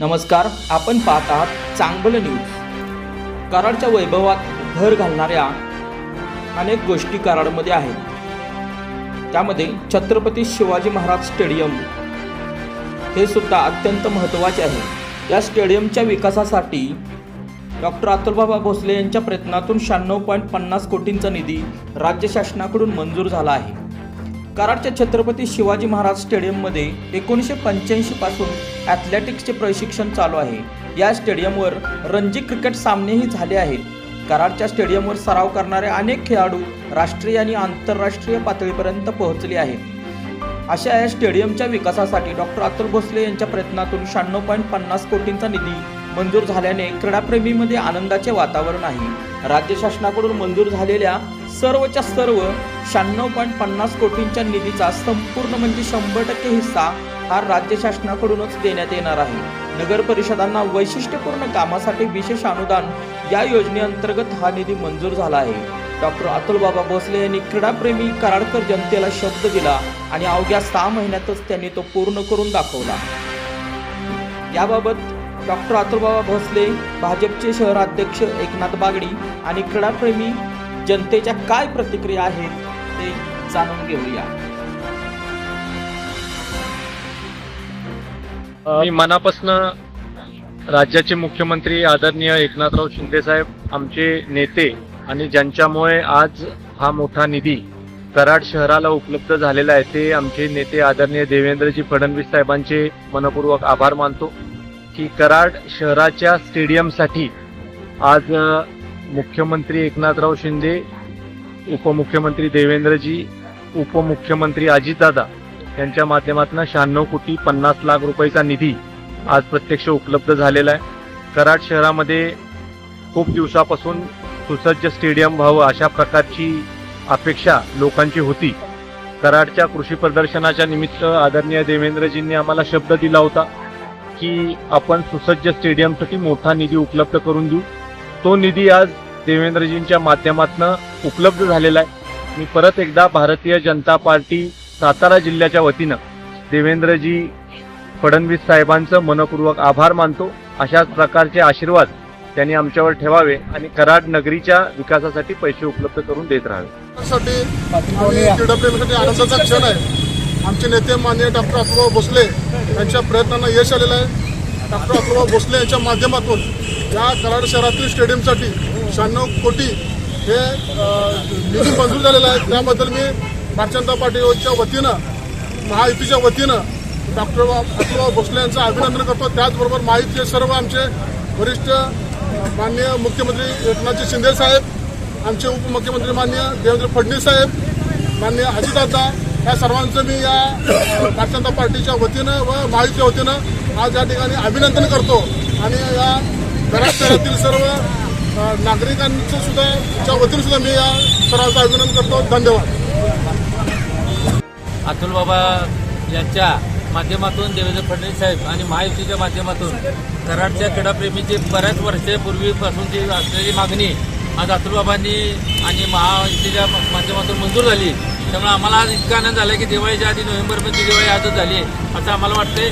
नमस्कार आपण पाहत आहात चांगलं न्यूज कराडच्या वैभवात भर घालणाऱ्या अनेक गोष्टी कराडमध्ये आहेत. त्यामध्ये छत्रपती शिवाजी महाराज स्टेडियम हे सुद्धा अत्यंत महत्त्वाचे आहे. या स्टेडियमच्या विकासासाठी डॉक्टर अतुलबाबा भोसले यांच्या प्रयत्नातून शहाण्णव पॉईंट पन्नास कोटींचा निधी राज्य शासनाकडून मंजूर झाला आहे. कराडच्या छत्रपती शिवाजी महाराज स्टेडियममध्ये एकोणीसशे पंच्याऐंशी पासून ॲथलेटिक्सचे प्रशिक्षण चालू आहे. या स्टेडियमवर रणजी क्रिकेट सामनेही झाले आहेत. कराडच्या स्टेडियमवर सराव करणारे अनेक खेळाडू राष्ट्रीय आणि आंतरराष्ट्रीय पातळीपर्यंत पोहोचले आहेत. अशा या स्टेडियमच्या विकासासाठी डॉक्टर अतुल भोसले यांच्या प्रयत्नातून शहाण्णव पॉईंट पन्नास कोटींचा निधी मंजूर झाल्याने क्रीडाप्रेमीमध्ये आनंदाचे वातावरण आहे. राज्य शासनाकडून मंजूर झालेल्या सर्वच्या सर्व शहाण्णव पॉईंट पन्नास कोटींच्या निधीचा संपूर्ण म्हणजे शंभर टक्के हिस्सा हा राज्य शासनाकडूनच देण्यात येणार आहे. नगर परिषदांना वैशिष्ट्यपूर्ण कामासाठी विशेष अनुदान या योजनेअंतर्गत हा निधी मंजूर झाला आहे. डॉक्टर अतुलबाबा भोसले यांनी क्रीडाप्रेमी कराडकर जनतेला शब्द दिला आणि अवघ्या सहा महिन्यातच त्यांनी तो पूर्ण करून दाखवला. याबाबत डॉक्टर अतुलबाबा भोसले भाजपचे शहराध्यक्ष एकनाथ बागडी आणि क्रीडाप्रेमी जनतेच्या काय प्रतिक्रिया आहेत ते जाणून घेऊया. मी मनापासून राज्याचे मुख्यमंत्री आदरणीय एकनाथराव शिंदे साहेब आमचे नेते आणि ज्यांच्यामुळे आज हा मोठा निधी कराड शहराला उपलब्ध झालेला आहे ते आमचे नेते आदरणीय देवेंद्रजी फडणवीस साहेबांचे मनपूर्वक आभार मानतो की कराड शहराच्या स्टेडियमसाठी आज मुख्यमंत्री एकनाथराव शिंदे उपमुख्यमंत्री देवेंद्रजी उपमुख्यमंत्री अजितदादा यांच्या माध्यमातून शहाण्णव कोटी पन्नास लाख रुपयाचा निधी आज प्रत्यक्ष उपलब्ध झालेला आहे. कराड शहरामध्ये खूप दिवसापासून सुसज्ज स्टेडियम व्हावं अशा प्रकारची अपेक्षा लोकांची होती. कराडच्या कृषी प्रदर्शनाच्या निमित्त आदरणीय देवेंद्रजींनी आम्हाला शब्द दिला होता की आपण सुसज्ज स्टेडियमसाठी मोठा निधी उपलब्ध करून देऊ. तो निधी आज देवेंद्रजींच्या माध्यमातून उपलब्ध झालेला आहे. मी परत एकदा भारतीय जनता पार्टी सातारा जिल्ह्याच्या वतीनं देवेंद्रजी फडणवीस साहेबांचं मनपूर्वक आभार मानतो. अशाच प्रकारचे आशीर्वाद त्यांनी आमच्यावर ठेवावे आणि कराड नगरीच्या विकासासाठी पैसे उपलब्ध करून देत राहावे. आनंदाचा क्षण आहे. आमचे नेते माननीय डॉक्टर अतुलभाऊ भोसले यांच्या प्रयत्नांना यश आलेलं आहे. डॉक्टर अतुलभाऊ भोसले यांच्या माध्यमातून या कराड शहरातील स्टेडियमसाठी शहाण्णव कोटी हे निधी मंजूर झालेला आहे. त्याबद्दल मी भारतीय जनता पार्टीच्या वतीनं महायुतीच्या वतीनं डॉक्टर अतुलभाऊ भोसले यांचं अभिनंदन करतो. त्याचबरोबर महायुतीचे सर्व आमचे वरिष्ठ माननीय मुख्यमंत्री एकनाथजी शिंदे साहेब आमचे उपमुख्यमंत्री माननीय देवेंद्र फडणवीस साहेब माननीय अजितदादा या सर्वांचं मी या भारतीय जनता पार्टीच्या वतीनं व माळीच्या वतीनं आज या ठिकाणी अभिनंदन करतो. आणि या घरात शहरातील सर्व नागरिकांचं सुद्धा च्या वतीनं सुद्धा मी या सर्वांचं अभिनंदन करतो. धन्यवाद. अतुल बाबा यांच्या माध्यमातून देवेंद्र फडणवीस साहेब आणि महायुतीच्या माध्यमातून कराडच्या क्रीडाप्रेमीची बऱ्याच वर्षापूर्वीपासूनची असलेली मागणी आज अतुलबाबांनी आणि महायुतीच्या माध्यमातून मंजूर झाली. त्यामुळे आम्हाला आज इतका आनंद झाला की दिवाळीच्या आधी नोव्हेंबरमध्ये दिवाळी आजच झाली आहे. असं आम्हाला वाटतंय.